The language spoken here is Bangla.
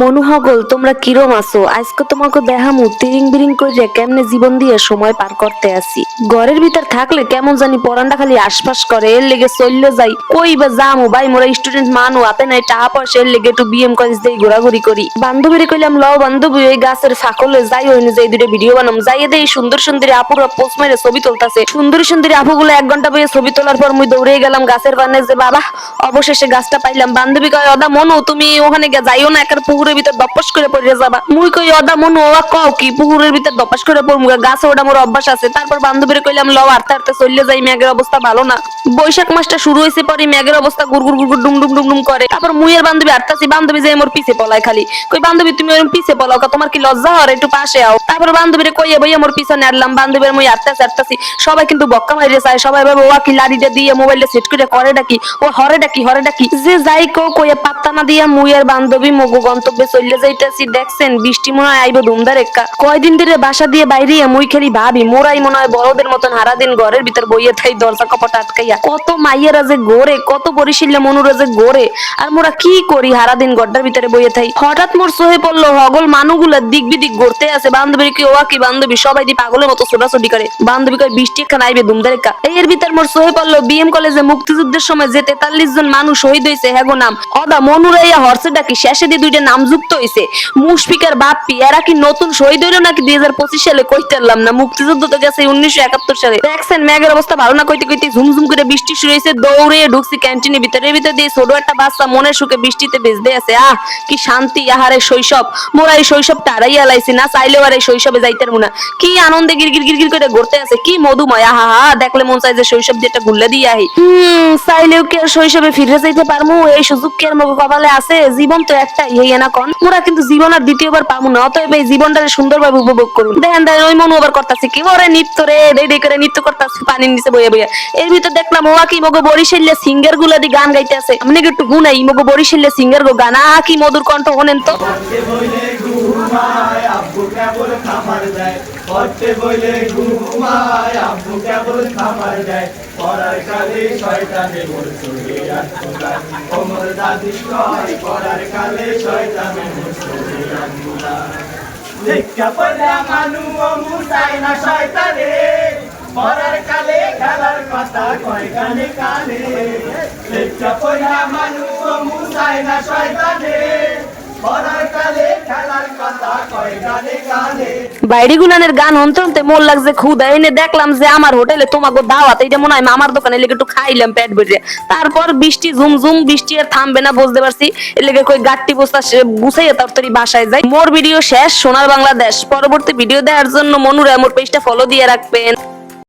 মনু হগল, তোমরা কিরম আছো? আজকে তোমাকে দেখামু তিরিং বিরিং করে কেমনে জীবন দিয়ে সময় পার করতে আসি। ঘরের ভিতর থাকলে কেমন জানি পরান্ডা খালি আশপাশ করে, এর লেগে চললে যাই। কই বা যামু, ভাই, মোরা স্টুডেন্ট মানু হাতে নাই টাকা পয়সা, এর লেগে একটু বিএম কলেজ দিয়ে ঘোরাঘুরি করি। বান্ধবীরে কইলাম, লও বান্ধবী ওই গাছের ফাঁকলে যাই হইনি যাই দুটো ভিডিও বানাম। যাইয়ে দেই সুন্দর সুন্দরী আপুরা পোস্ট মেরে ছবি তুলতাছে। সুন্দরী সুন্দরী আপুগুলো এক ঘণ্টা বইয়ে ছবি তোলার পর মুই দৌড়ে গেলাম গাছের বানে যে বাবা, অবশেষে গাছটা পাইলাম। বান্ধবী কয়, অদা মনু, তুমি ওখানে যাইও না একার পুকুরের ভিতর দপস করে পড়ে যাবা। মুই কই, অদা মনু ওয়া কও কি পুকুরের ভিতর দপস করে পড়মু গাছে ওটা মোর অভ্যাস আছে। তারপর বান্ধবীরে কইলাম, লও, আরতে আরতে চললে যাই, মেঘের অবস্থা ভালো না। বৈশাখ মাসটা শুরু হয়েছে পরে মেঘের অবস্থা গুড়গুড় গুড়গুড় ডুম ডুম ডুম ডুম করে। তারপর মুইয়ের বান্ধবী আরতাছি, বান্ধবী যে মোর পিছে পলায় খালি। কই, বান্ধবী, তুমি ওরম পিছে পলাও কা, তোমার কি লজ্জা হর একটু পাশে আও। তারপর বান্ধবীরে কইয়ে বইয়ে মোর পিছনে আনলাম। বান্ধবীর মুই আরতাছি আরতাছি। সবাই কিন্তু বক্কা মাইরে চায় সবাই ভাবে ওয়া কি লাড়িটা দিয়ে মোবাইলটা সেট করে করে ডাকি। ও, হরে ডাকি হরে ডাকি। যে যাই কো কইয়া পাত্তা না দিয়া মুই আর বান্ধবী মগু গন্তব্যে চলে যাইতাছি, দেখছেন, বৃষ্টি মনে হয় আইব ধুমধার এক্কা। কয়দিন ধরে বাসা দিয়ে বাইরে মুই খালি ভাবি, মোরাই মনে হয় বড়দের মতন হারা দিন ঘরের ভিতর বইয়ে থাই দরজা কপট আটকাইয়া। কত মাইয়েরা যে গোরে কত বরিশিল্লে মনুরা যে গোরে আর মোরা কি করি হারা দিন গড্ডার ভিতরে বইয়ে থাই? হঠাৎ মোর সহে পড়ল হগল মানুগুলা দিক বিদিক ঘুরতে আছে বান্ধবীর কি ওয়া কি বান্ধবী, সবাই দি পাগলের মতো ছোটাছুটি করে। বান্ধবী কয়, বৃষ্টি একখান আইবে ধুমধার এক্কা। এর ভিতর মোর সহে পড়ল, বিএম কলেজে মুক্তিযুদ্ধের সময় যে তেতাল্লিশ জন মানুষ শহীদ হয়েছে হ্যাগো নাম। অদা মনুরাইয়া হর্ষে ডাকি, শেষে দিয়ে দুইটা নাম যুক্ত হয়েছে মুশফিকার বাপ্পি এরা কি নতুন শহীদ হইল নাকি দুই হাজার পঁচিশ সালে? কইতে পারলাম না। মুক্তিযুদ্ধ তো গেছে উনিশশো একাত্তর সালে। দেখছেন, মেঘের অবস্থা ভালো না, কইতে কইতে ঝুমঝুম করে বৃষ্টি শুরু হয়েছে দৌড়ে ঢুকছি ক্যান্টিনের ভিতরে। ভিতরে দিয়ে ছোট একটা বাচ্চা মনের সুখে বৃষ্টিতে ভেজতে আছে। আহ, কি শান্তি, আহারে শৈশব। মোরা এই শৈশবটা হারাইয়া লাইছি না, চাইলেও আর এই শৈশবে যাইতে না। কি আনন্দে গিরগির গিরগির করে ঘুরতে আছে, কি মধুময়। আহা হা দেখলে মন চাই যে শৈশব দিয়ে একটা গুল্লে দিয়ে আহি। চাইলেও কি আর শৈশবে ফিরে যাইতে পারমু এই সুযোগ কি আর মগো কপালে আছে? জীবন তো একটাই এই কন মোরা কিন্তু জীবন আর দ্বিতীয়বার পাবো না, অতএব এই জীবনটা সুন্দরভাবে উপভোগ করুন। দেখেন দেখেন ওই মনু আবার করতেছে কি? ওরে নৃত্য রে, দেই করে নৃত্য করতেছে, পানির নিচে বইয়া বইয়া। এর ভিতর দেখলাম ওয়া কি মগো বরিশাল্লে সিঙ্গারগুলা দি গান গাইতে আছে আপনি কি একটু গুনাই, মগো বরিশাল্লে সিঙ্গার গো গান আ কি মধুর কণ্ঠ, হনেন তো। পড়তে বইলে ঘুমায়, আব্বু কেবল খাবার দেয়। পড়ার কালে শয়তানে মোর চলে ওমর দাদি কয় পড়ার কালে শয়তানে মোর চলে লেখা পড়া মানু ও মুসাই না শয়তানে। পড়ার কালে খেলার কথা কয় গানে কানে। লেখা পড়া মানু ও মুসাই না শয়তানে। পড়ার কালে গুলানের গান লাগছে খুদা এনে দেখলাম যে আমার হোটেলে তোমাকে দাওয়াত। এইটা মনে হয় মামার দোকানে লেগে একটু খাইলাম পেট তারপর বৃষ্টি ঝুমঝুম, বৃষ্টি আর থামবে না, বুঝতে পারছি। লেগে কই গাট্টি বস্তা গুছাইয়া তাড়াতাড়ি বাসায় যাই। মোর ভিডিও শেষ, সোনার বাংলাদেশ। পরবর্তী ভিডিও দেওয়ার জন্য মনুরা মোর পেজটা ফলো দিয়ে রাখবেন।